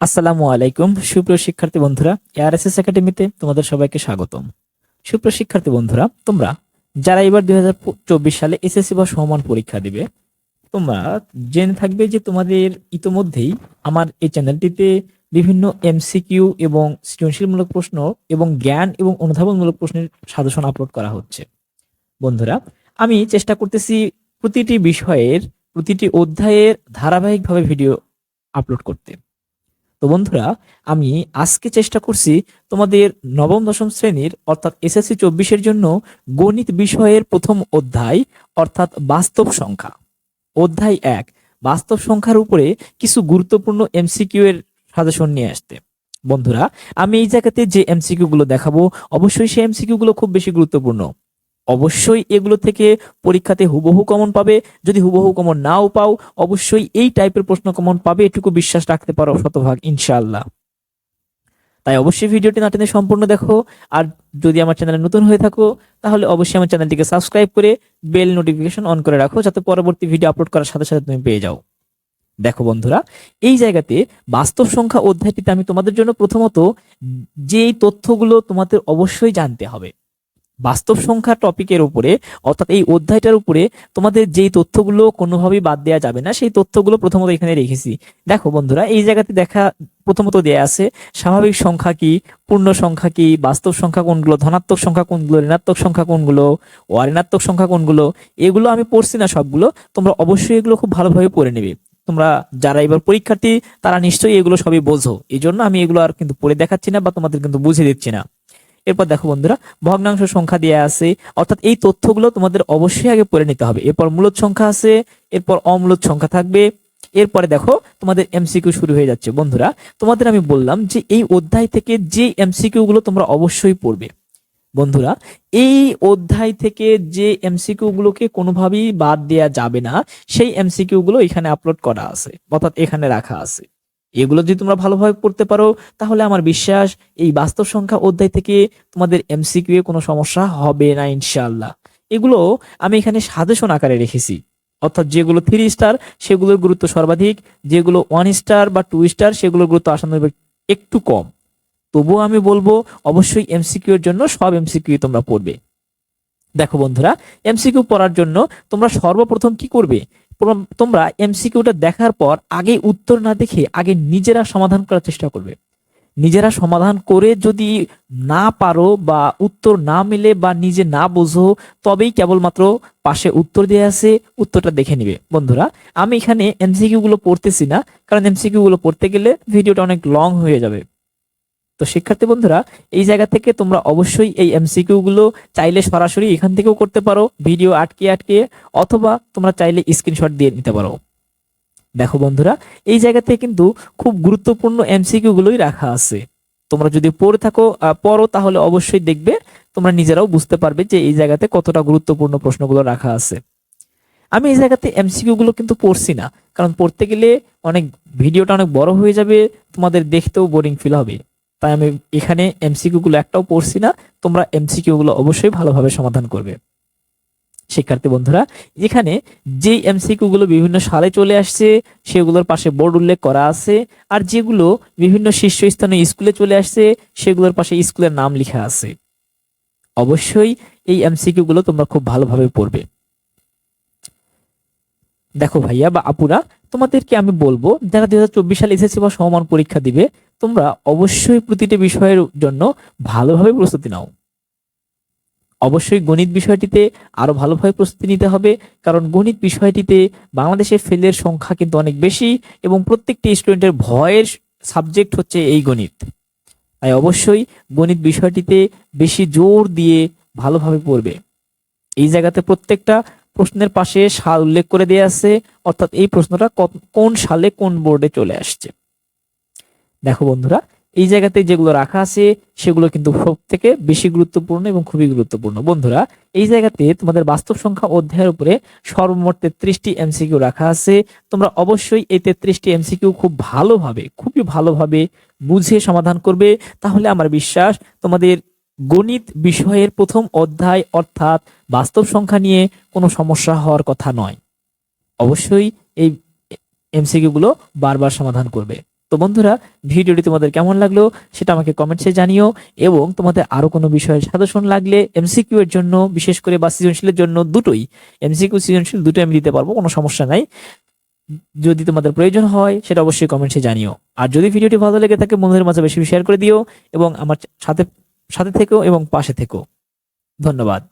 আসসালামু আলাইকুম, সুপ্রিয় শিক্ষার্থী বন্ধুরা, এআরএসএস একাডেমিতে তোমাদের সবাইকে স্বাগতম। সুপ্রিয় শিক্ষার্থী বন্ধুরা, তোমরা যারা এবার দুই হাজার চব্বিশ সালে এসএসসি বা সমান পরীক্ষা দিবে, তোমরা জেনে থাকবে যে তোমাদের ইতোমধ্যেই আমার এই চ্যানেলটিতে বিভিন্ন এমসিকিউ এবং সৃজনশীলমূলক প্রশ্ন এবং জ্ঞান এবং অনুধাবনমূলক প্রশ্নের সাজেশন আপলোড করা হচ্ছে। বন্ধুরা, আমি চেষ্টা করতেছি প্রতিটি বিষয়ের, প্রতিটি অধ্যায়ের ধারাবাহিকভাবে ভিডিও আপলোড করতে। তো বন্ধুরা, আমি আজকে চেষ্টা করছি তোমাদের নবম, দশম শ্রেণির, অর্থাৎ এসএসসি চব্বিশের জন্য গণিত বিষয়ের প্রথম অধ্যায়, অর্থাৎ বাস্তব সংখ্যা। অধ্যায় এক, বাস্তব সংখ্যার উপরে কিছু গুরুত্বপূর্ণ এমসিকিউ এর সাজেশন নিয়ে আসতে। বন্ধুরা, আমি এই জায়গাতে যে এমসিকিউ গুলো দেখাবো, অবশ্যই সেই এমসিকিউ গুলো খুব বেশি গুরুত্বপূর্ণ। অবশ্যই এগুলো থেকে পরীক্ষাতে হুবহু কমন পাবে। যদি হুবহু কমন নাও পাও, অবশ্যই এই টাইপের প্রশ্ন কমন পাবে। এটুকু বিশ্বাস রাখতে পারো শতভাগ, ইনশাআল্লাহ। তাই অবশ্যই ভিডিওটি না টেনে সম্পূর্ণ দেখো। আর যদি আমার চ্যানেলে নতুন হয়ে থাকো, তাহলে অবশ্যই আমার চ্যানেলটিকে সাবস্ক্রাইব করে বেল নোটিফিকেশন অন করে রাখো, যাতে পরবর্তী ভিডিও আপলোড করার সাথে সাথে তুমি পেয়ে যাও। দেখো বন্ধুরা, এই জায়গাতে বাস্তব সংখ্যা অধ্যায়টিতে আমি তোমাদের জন্য প্রথমত যেই তথ্যগুলো তোমাদের অবশ্যই জানতে হবে। বাস্তব সংখ্যা টপিকের উপরে, অর্থাৎ এই অধ্যায়টার উপরে তোমাদের যেই তথ্যগুলো কোনোভাবেই বাদ দেওয়া যাবে না, সেই তথ্যগুলো প্রথমত এখানে রেখেছি। দেখো বন্ধুরা, এই জায়গাতে দেখা প্রথমত দেয়া আছে স্বাভাবিক সংখ্যা কি, পূর্ণ সংখ্যা কি, বাস্তব সংখ্যা কোনগুলো, ধনাত্মক সংখ্যা কোনগুলো, ঋণাত্মক সংখ্যা কোনগুলো অঋণাত্মক সংখ্যা কোনগুলো, এগুলো আমি পড়ছি না সবগুলো, তোমরা অবশ্যই এগুলো খুব ভালোভাবে পড়ে নেবে। তোমরা যারা এবার পরীক্ষার্থী, তারা নিশ্চয়ই এগুলো সবই বোঝো এই জন্য আমি এগুলো আর কিন্তু পড়ে দেখাচ্ছি না বা তোমাদের কিন্তু বুঝে দিচ্ছি না। এরপর দেখো বন্ধুরা, ভগ্নাংশ সংখ্যা দিয়ে আছে, অর্থাৎ এই তথ্যগুলো তোমাদের অবশ্যই আগে পড়ে নিতে হবে। এরপর মূলত সংখ্যা আছে, এরপর অমূলত সংখ্যা থাকবে, এরপরে দেখো তোমাদের এমসিকিউ শুরু হয়ে যাচ্ছে। বন্ধুরা, তোমাদের আমি বললাম যে এই অধ্যায় থেকে যে এমসিকিউ গুলো তোমরা অবশ্যই পড়বে। বন্ধুরা, এই অধ্যায় থেকে যে এমসিকিউ গুলোকে কোনোভাবেই বাদ দেয়া যাবে না, সেই এমসিকিউ গুলো এখানে আপলোড করা আছে, অর্থাৎ এখানে রাখা আছে। এগুলো যদি তোমরা ভালোভাবে পড়তে পারো, তাহলে আমার বিশ্বাস এই বাস্তব সংখ্যা অধ্যায় থেকে তোমাদের এমসিকিউ এ কোনো সমস্যা হবে না, ইনশাআল্লাহ। এগুলো আমি এখানে সাজেশন আকারে রেখেছি। অর্থাৎ যেগুলো থ্রি স্টার সেগুলোর গুরুত্ব সর্বাধিক, যেগুলো ওয়ান স্টার বা টু স্টার সেগুলোর গুরুত্ব আসানুরূপ একটু কম। তবুও আমি বলব, অবশ্যই এমসিকিউ এর জন্য সব এমসিকিউ তোমরা পড়বে। দেখো বন্ধুরা এমসিকিউ পড়ার জন্য তোমরা সর্বপ্রথম কি করবে? তোমরা এমসিকিউটা দেখার পর আগে উত্তর না দেখে আগে নিজেরা সমাধান করার চেষ্টা করবে। নিজেরা সমাধান করে যদি না পারো বা উত্তর না মিলে বা নিজে না বোঝো, তবেই কেবলমাত্র পাশে উত্তর দিয়ে আছে, উত্তরটা দেখে নিবে। বন্ধুরা, আমি এখানে এমসিকিউ গুলো পড়তেছি না, কারণ এমসিকিউ গুলো পড়তে গেলে ভিডিওটা অনেক লং হয়ে যাবে। তো শিক্ষার্থী বন্ধুরা, এই জায়গা থেকে তোমরা অবশ্যই এই এমসিকিউ গুলো চাইলে সরাসরি এখান থেকেও করতে পারো, ভিডিও আটকে আটকে, অথবা তোমরা চাইলে স্ক্রিনশট দিয়ে নিতে পারো। দেখো বন্ধুরা, এই জায়গাতে কিন্তু খুব গুরুত্বপূর্ণ এমসিকিউ গুলোই রাখা আছে। তোমরা যদি পড়ে থাকো পড়ো, তাহলে অবশ্যই দেখবে তোমরা নিজেরাও বুঝতে পারবে যে এই জায়গাতে কতটা গুরুত্বপূর্ণ প্রশ্নগুলো রাখা আছে। আমি এই জায়গাতে এমসিকিউ গুলো কিন্তু পড়ছি না, কারণ পড়তে গেলে অনেক, ভিডিওটা অনেক বড় হয়ে যাবে, তোমাদের দেখতেও বোরিং ফিল হবে। তাই আমি এখানে এমসিকিউ গুলো একটাও পড়ছি না, তোমরা এমসিকিউ গুলো অবশ্যই ভালোভাবে সমাধান করবে। শিক্ষার্থী বন্ধুরা, এখানে যে এমসিকিউ গুলো বিভিন্ন সালে চলে আসছে, সেগুলোর পাশে বোর্ড উল্লেখ করা আছে, আর যেগুলো বিভিন্ন শীর্ষস্থানীয় স্কুলে চলে আসছে, সেগুলোর পাশে স্কুলের নাম লেখা আছে। অবশ্যই এই এমসিকিউ গুলো তোমরা খুব ভালোভাবে পড়বে। দেখো ভাইয়া বা আপুরা, তোমাদেরকে আমি বলব, যারা দুই হাজার চব্বিশ সালে এসএসসি বা সমমান পরীক্ষা দিবে তোমরা অবশ্যই প্রতিটি বিষয়ের জন্য ভালোভাবে প্রস্তুতি নাও। অবশ্যই গণিত বিষয়টিতে আরও ভালোভাবে প্রস্তুতি নিতে হবে, কারণ গণিত বিষয়টিতে বাংলাদেশে ফেলের সংখ্যা কিন্তু অনেক বেশি এবং প্রত্যেকটি স্টুডেন্টের ভয়ের সাবজেক্ট হচ্ছে এই গণিত। তাই অবশ্যই গণিত বিষয়টিতে বেশি জোর দিয়ে ভালোভাবে পড়বে। এই জায়গাতে প্রত্যেকটা প্রশ্নের পাশে সাল উল্লেখ করে দেওয়া আছে, অর্থাৎ এই প্রশ্নটা কোন সালে কোন বোর্ডে চলে আসছে। দেখো বন্ধুরা, এই জায়গাতে যেগুলো রাখা আছে, সেগুলো কিন্তু সব থেকে বেশি গুরুত্বপূর্ণ এবং খুবই গুরুত্বপূর্ণ। বন্ধুরা, এই জায়গাতে তোমাদের বাস্তব সংখ্যা অধ্যায়ের উপরে সর্বমোট তেত্রিশটি এমসিকিউ রাখা আছে। তোমরা অবশ্যই এই তেত্রিশটি এমসিকিউ খুব ভালোভাবে, খুবই ভালোভাবে বুঝে সমাধান করবে। তাহলে আমার বিশ্বাস, তোমাদের গণিত বিষয়ের প্রথম অধ্যায় অর্থাৎ বাস্তব সংখ্যা নিয়ে কোনো সমস্যা হওয়ার কথা নয়। অবশ্যই এই এমসিকিউ গুলো বারবার সমাধান করবে। তো বন্ধুরা, ভিডিওটি তোমাদের কেমন লাগল সেটা আমাকে কমেন্টসে জানিও এবং তোমাদের আরও কোনো বিষয়ের সাজেশন লাগলে এমসিকিউ এর জন্য, বিশেষ করে বা সৃজনশীলের জন্য দুটোই। এমসিকিউ সৃজনশীল দুটোই আমি দিতে পারব, কোনো সমস্যা নাই। যদি তোমাদের প্রয়োজন হয় সেটা অবশ্যই কমেন্টসে জানিও। আর যদি ভিডিওটি ভালো লেগে থাকে, বন্ধুদের মাঝে বেশি শেয়ার করে দিও এবং আমার সাথে সাথে থেকো এবং পাশে থেকো ধন্যবাদ।